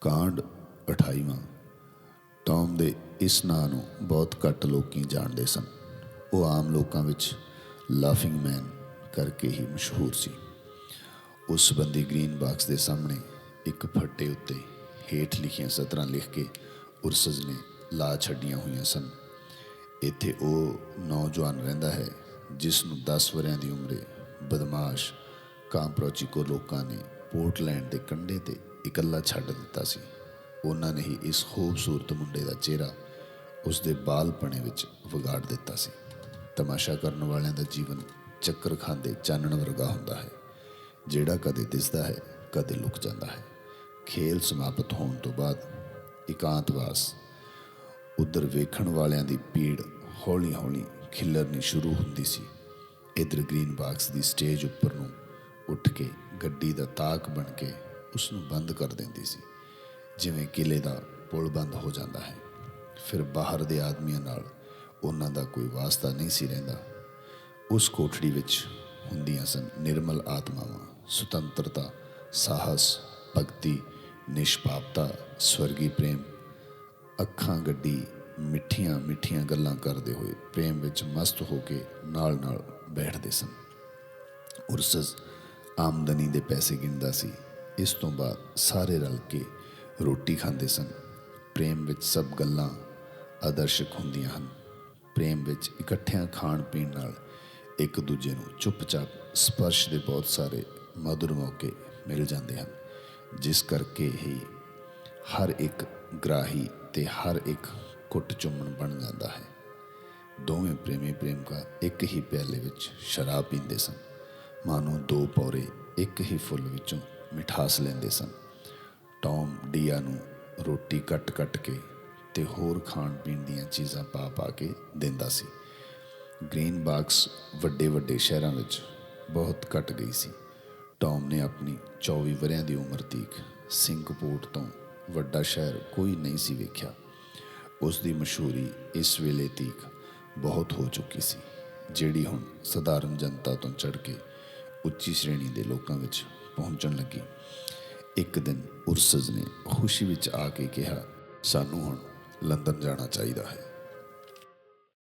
ਕਾਂਡ 28ਵਾਂ ਟੌਮ ਦੇ ਇਸ ਨਾਂ ਨੂੰ ਬਹੁਤ ਘੱਟ ਲੋਕੀ ਜਾਣਦੇ ਸਨ। ਉਹ ਆਮ ਲੋਕਾਂ ਵਿੱਚ ਲਾਫਿੰਗ ਮੈਨ ਕਰਕੇ ਹੀ ਮਸ਼ਹੂਰ ਸੀ। ਉਸ ਸੰਬੰਧੀ ਗ੍ਰੀਨ ਬਾਕਸ ਦੇ ਸਾਹਮਣੇ ਇੱਕ ਫੱਟੇ ਉੱਤੇ ਹੇਠ ਲਿਖੀਆਂ ਸਤਰਾਂ ਲਿਖ ਕੇ ਉਰਸਜ਼ ਨੇ ਲਾ ਛੱਡੀਆਂ ਹੋਈਆਂ ਸਨ। ਇੱਥੇ ਉਹ ਨੌਜਵਾਨ ਰਹਿੰਦਾ ਹੈ, ਜਿਸ ਨੂੰ 10 ਵਰਿਆਂ ਦੀ ਉਮਰੇ ਬਦਮਾਸ਼ ਕਾਂਪਰੋਚਿਕੋ ਲੋਕਾਂ ਨੇ ਪੋਰਟਲੈਂਡ ਦੇ ਕੰਢੇ ਤੇ ਇਕੱਲਾ ਛੱਡ ਦਿੱਤਾ ਸੀ। ਉਹਨਾਂ ਨੇ ਹੀ ਇਸ ਖੂਬਸੂਰਤ ਮੁੰਡੇ ਦਾ ਚਿਹਰਾ ਉਸ ਦੇ ਬਾਲਪਣੇ ਵਿੱਚ ਵਿਗਾੜ ਦਿੱਤਾ ਸੀ। ਤਮਾਸ਼ਾ ਕਰਨ ਵਾਲਿਆਂ ਦਾ ਜੀਵਨ ਚੱਕਰ ਖਾਂਦੇ ਚਾਨਣ ਵਰਗਾ ਹੁੰਦਾ ਹੈ, ਜਿਹੜਾ ਕਦੇ ਦਿਸਦਾ ਹੈ, ਕਦੇ ਲੁਕ ਜਾਂਦਾ ਹੈ। ਖੇਲ ਸਮਾਪਤ ਹੋਣ ਤੋਂ ਬਾਅਦ ਇਕਾਂਤਵਾਸ ਉਧਰ ਵੇਖਣ ਵਾਲਿਆਂ ਦੀ ਭੀੜ ਹੌਲੀ-ਹੌਲੀ ਖਿਲਰਨੀ ਸ਼ੁਰੂ ਹੁੰਦੀ ਸੀ। ਇਧਰ ਗ੍ਰੀਨ ਬਾਕਸ ਦੀ ਸਟੇਜ ਉੱਪਰ ਨੂੰ ਉੱਠ ਕੇ ਗੱਡੀ ਦਾ ਤਾਕ ਬਣ ਕੇ ਉਸ ਨੂੰ ਬੰਦ ਕਰ ਦਿੰਦੀ ਸੀ, ਜਿਵੇਂ ਕਿਲੇ ਦਾ ਪੁਲ ਬੰਦ ਹੋ ਜਾਂਦਾ ਹੈ। ਫਿਰ ਬਾਹਰ ਦੇ ਆਦਮੀਆਂ ਨਾਲ ਉਹਨਾਂ ਦਾ ਕੋਈ ਵਾਸਤਾ ਨਹੀਂ ਸੀ ਰਹਿੰਦਾ। ਉਸ ਕੋਠੜੀ ਵਿੱਚ ਹੁੰਦੀਆਂ ਸਨ ਨਿਰਮਲ ਆਤਮਾਵਾਂ, ਸੁਤੰਤਰਤਾ, ਸਾਹਸ, ਭਗਤੀ, ਨਿਸ਼ਪਾਪਤਾ, ਸਵਰਗੀ ਪ੍ਰੇਮ। ਅੱਖਾਂ ਗੱਡੀ ਮਿੱਠੀਆਂ ਮਿੱਠੀਆਂ ਗੱਲਾਂ ਕਰਦੇ ਹੋਏ ਪ੍ਰੇਮ ਵਿੱਚ ਮਸਤ ਹੋ ਕੇ ਨਾਲ-ਨਾਲ ਬੈਠਦੇ ਸਨ। ਉਰਸਸ ਆਮਦਨੀ ਦੇ ਪੈਸੇ ਗਿਣਦਾ ਸੀ। ਇਸ ਤੋਂ ਬਾਅਦ ਸਾਰੇ ਰਲ ਕੇ ਰੋਟੀ ਖਾਂਦੇ ਸਨ। ਪ੍ਰੇਮ ਵਿੱਚ ਸਭ ਗੱਲਾਂ ਆਦਰਸ਼ਕ ਹੁੰਦੀਆਂ ਹਨ। ਪ੍ਰੇਮ ਵਿੱਚ ਇਕੱਠਿਆਂ ਖਾਣ ਪੀਣ ਨਾਲ ਇੱਕ ਦੂਜੇ ਨੂੰ ਚੁੱਪਚਾਪ ਸਪਰਸ਼ ਦੇ ਬਹੁਤ ਸਾਰੇ ਮధుਰ ਮੌਕੇ ਮਿਲ ਜਾਂਦੇ ਹਨ। ਜਿਸ ਕਰਕੇ ਹੀ ਹਰ ਇੱਕ ਗ੍ਰਾਹੀ ਤੇ ਹਰ ਇੱਕ ਕੁੱਟ ਚੁੰਮਣ ਬਣ ਜਾਂਦਾ ਹੈ। ਦੋਵੇਂ ਪ੍ਰੇਮੀ ਪ੍ਰੇਮਕਾ ਇੱਕ ਹੀ ਪਿਆਲੇ ਵਿੱਚ ਸ਼ਰਾਬ ਪੀਂਦੇ ਸਨ। ਮਾਨੋ ਦੋ ਪੌਰੇ ਇੱਕ ਹੀ ਫੁੱਲ ਵਿੱਚੋਂ ਮਿਠਾਸ ਲੈਂਦੇ ਸਨ। ਟੌਮ ਡੀਆ ਨੂੰ ਰੋਟੀ ਕੱਟ-ਕੱਟ ਕੇ ਤੇ ਹੋਰ ਖਾਣ ਪੀਣ ਦੀਆਂ ਚੀਜ਼ਾਂ ਪਾ-ਪਾ ਕੇ ਦਿੰਦਾ ਸੀ। ਗ੍ਰੀਨ ਬਾਕਸ ਵੱਡੇ ਵੱਡੇ ਸ਼ਹਿਰਾਂ ਵਿੱਚ ਬਹੁਤ ਘਟ ਗਈ ਸੀ। ਟੌਮ ਨੇ ਆਪਣੀ 24 ਵਰਿਆਂ ਦੀ ਉਮਰ ਤੀਕ ਸਿੰਗਪੋਰਟ ਤੋਂ ਵੱਡਾ ਸ਼ਹਿਰ ਕੋਈ ਨਹੀਂ ਸੀ ਵੇਖਿਆ। ਉਸ ਦੀ ਮਸ਼ਹੂਰੀ ਇਸ ਵੇਲੇ ਤੀਕ ਬਹੁਤ ਹੋ ਚੁੱਕੀ ਸੀ, ਜਿਹੜੀ ਹੁਣ ਸਧਾਰਨ ਜਨਤਾ ਤੋਂ ਚੜ ਕੇ ਉੱਚੀ ਸ਼੍ਰੇਣੀ ਦੇ ਲੋਕਾਂ ਵਿੱਚ ਪਹੁੰਚਣ ਲੱਗੀ। ਇੱਕ ਦਿਨ ਉਰਸਜ਼ ਨੇ ਖੁਸ਼ੀ ਵਿੱਚ ਆ ਕੇ ਕਿਹਾ, ਸਾਨੂੰ ਹੁਣ ਲੰਡਨ ਜਾਣਾ ਚਾਹੀਦਾ ਹੈ।